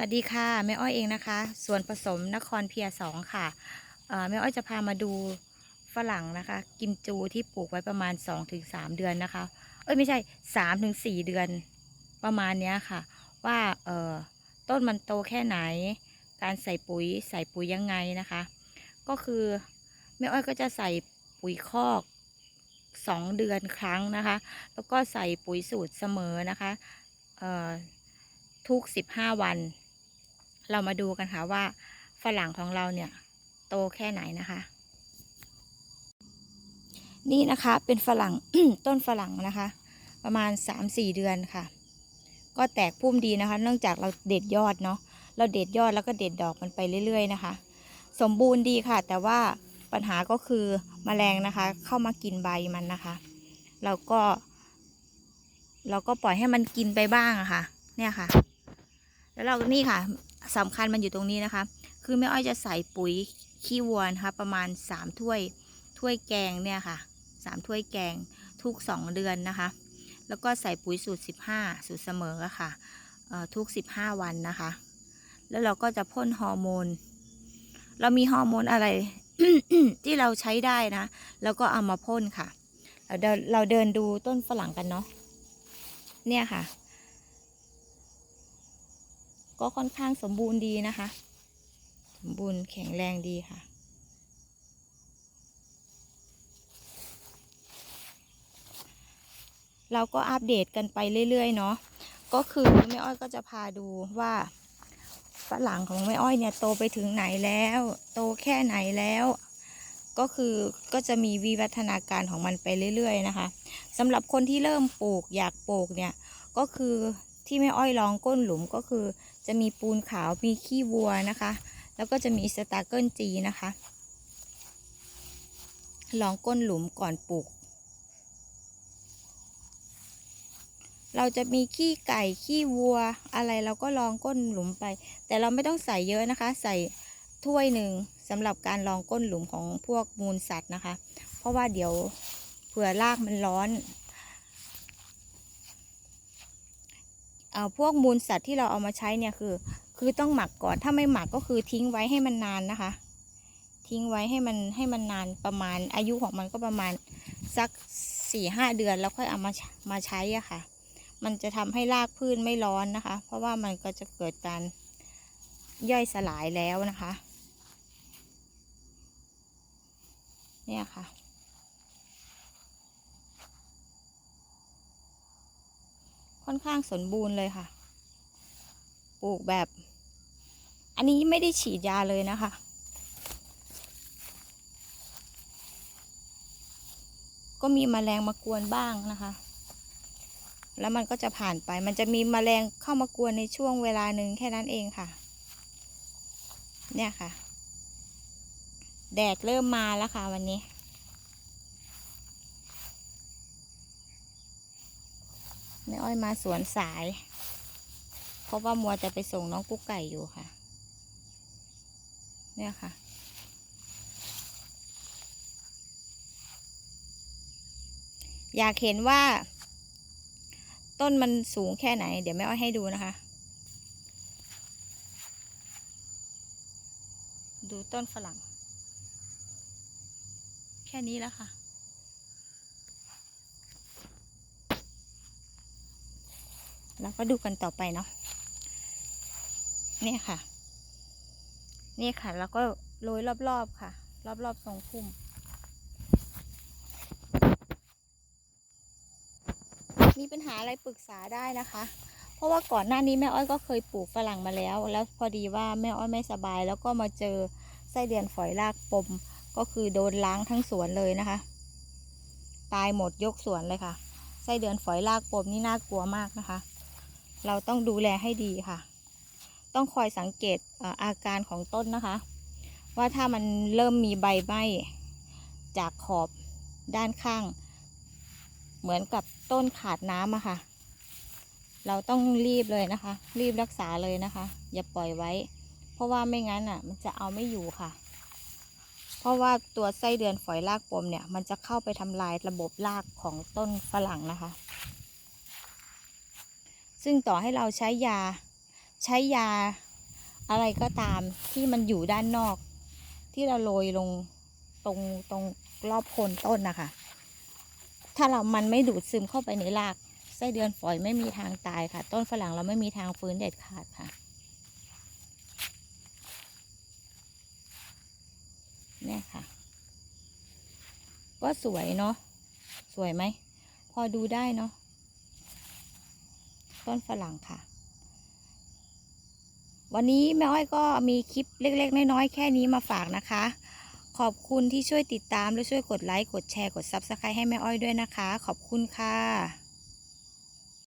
วัสดีค่ะแม่อ้อยเองนะคะ ส่วนผสมนครเพียสองค่ะแม่อ้อยจะพามาดูฝรั่งนะคะ กิมจูที่ปลูกไว้ประมาณ 2-3 เดือนนะคะ เอ้ยไม่ใช่ 3-4 เดือนประมาณเนี้ยค่ะ ว่าเออต้นมันโตแค่ไหน การใส่ปุ๋ยใส่ปุ๋ยยังไงนะคะ ก็คือแม่อ้อยก็จะใส่ปุ๋ยคอก2เดือนครั้งนะคะ แล้วก็ใส่ปุ๋ยสูตรเสมอนะคะทุก 15 วัน เรามาดูกันค่ะว่าฝรั่งของเราเนี่ยโตแค่ไหนนะคะ นี่นะคะเป็นฝรั่งต้นฝรั่งนะคะ ประมาณ 3-4 เดือนค่ะ ก็แตกพุ่มดีนะคะ เนื่องจากเราเด็ดยอดเนาะเราเด็ดยอดแล้วก็เด็ดดอกมันไปเรื่อย ๆ นะคะ สมบูรณ์ดีค่ะ แต่ว่าปัญหาก็คือมแมลงนะคะ เข้ามากินใบมันนะคะ เราก็ เราก็ปล่อยให้มันกินไปบ้างอะค่ะ เนี่ยค่ะ แล้วเรานี่ค่ะ สำคัญมันอยู่ตรงนี้นะคะ คือแม่อ้อยจะใส่ปุ๋ยขี้วัวนะคะประมาณ 3 ถ้วยถ้วยแกงเนี่ยค่ะ 3 ถ้วยแกงทุก 2 เดือนนะคะ แล้วก็ใส่ปุ๋ยสูตร 15 สูตรเสมอะค่ะเอ่อทุก 15 วันนะคะ แล้วเราก็จะพ่นฮอร์โมน เรามีฮอร์โมนอะไรที่เราใช้ได้นะ แล้วก็เอามาพ่นค่ะ เราเดินเราเดินดูต้นฝรั่งกันเนาะเนี่ยค่ะ ก็ค่อนข้างสมบูรณ์ดีนะคะ สมบูรณ์แข็งแรงดีค่ะ เราก็อัปเดตกันไปเรื่อยๆเนาะก็คือแม่อ้อยก็จะพาดูว่าฝรั่งของแม่อ้อยเนี่ยโตไปถึงไหนแล้ว โตแค่ไหนแล้วก็คือก็จะมีวิวัฒนาการของมันไปเรื่อย ๆ นะคะสำหรับคนที่เริ่มปลูกอยากปลูกเนี่ยก็คือ ที่แม่อ้อยลองก้นหลุมก็คือ จะมีปูนขาวมีขี้วัวนะคะ แล้วก็จะมีสตาร์เกิลจีนะคะ ลองก้นหลุมก่อนปลูก เราจะมีขี้ไก่ขี้วัวอะไรเราก็ลองก้นหลุมไป แต่เราไม่ต้องใส่เยอะนะคะ ใส่ถ้วยหนึ่งสำหรับการลองก้นหลุมของพวกมูลสัตว์นะคะ เพราะว่าเดี๋ยวเผื่อรากมันร้อน เอา พวกมูลสัตว์ที่เราเอามาใช้เนี่ยคือ คือต้องหมักก่อนถ้าไม่หมักก็คือทิ้งไว้ให้มันนานนะคะ ทิ้งไว้ให้มันให้มันนานประมาณอายุของมันก็ประมาณสักสี่ห้าเดือนแล้วค่อยเอามามาใช้อะค่ะ มันจะทำให้รากพืชไม่ร้อนนะคะ เพราะว่ามันก็จะเกิดการย่อยสลายแล้วนะคะ เนี่ยค่ะ ค่อนข้างสมบูรณ์เลยค่ะ ปลูกแบบ อันนี้ไม่ได้ฉีดยาเลยนะคะ ก็มีมแมลงมากวนบ้างนะคะ แล้วมันก็จะผ่านไป มันจะมีมแมลงเข้ามากวนในช่วงเวลาหนึ่งแค่นั้นเองค่ะ เนี่ยค่ะ แดดเริ่มมาแล้วค่ะวันนี้ แม่อ้อยมาสวนสาย เพราะว่ามัวจะไปส่งน้องกุ๊กไก่อยู่ค่ะ เนี่ยค่ะ อยากเห็นว่า ต้นมันสูงแค่ไหน เดี๋ยวแม่อ้อยให้ดูนะคะ ดูต้นฝรั่ง แค่นี้แล้วค่ะ เราก็ดูกันต่อไปเนาะเนี่ยค่ะ นี่ค่ะ แล้วก็โรยรอบๆค่ะ รอบๆทรงพุ่มมีปัญหาอะไรปรึกษาได้นะคะ เพราะว่าก่อนหน้านี้แม่อ้อยก็เคยปลูกฝรั่งมาแล้ว แล้วพอดีว่าแม่อ้อยไม่สบาย แล้วก็มาเจอไส้เดือนฝอยรากปม ก็คือโดนล้างทั้งสวนเลยนะคะ ตายหมดยกสวนเลยค่ะ ไส้เดือนฝอยรากปมนี่น่ากลัวมากนะคะ เราต้องดูแลให้ดีค่ะ ต้องคอยสังเกตอาการของต้นนะคะ ว่าถ้ามันเริ่มมีใบไหม้จากขอบด้านข้าง เหมือนกับต้นขาดน้ำอะค่ะ เราต้องรีบเลยนะคะ รีบรักษาเลยนะคะ อย่าปล่อยไว้ เพราะว่าไม่งั้นอะมันจะเอาไม่อยู่ค่ะ เพราะว่าตัวไส้เดือนฝอยรากปมเนี่ย มันจะเข้าไปทำลายระบบรากของต้นฝรั่งนะคะ ซึ่งต่อให้เราใช้ยาใช้ยาอะไรก็ตามที่มันอยู่ด้านนอก ที่เราโรยลงตรงตรงรอบโคนต้นนะคะ ถ้าเรามันไม่ดูดซึมเข้าไปในรากไส้เดือนฝอยไม่มีทางตายค่ะ ต้นฝรั่งเราไม่มีทางฟื้นเด็ดขาดค่ะเนี่ยค่ะ ก็สวยเนาะสวยไหม พอดูได้เนาะ ต้นฝรั่งค่ะ วันนี้แม่อ้อยก็มีคลิปเล็ก ๆ น้อยๆแค่นี้มาฝากนะคะ ขอบคุณที่ช่วยติดตามและช่วยกดไลค์กดแชร์กด Subscribe ให้แม่อ้อยด้วยนะคะ ขอบคุณค่ะ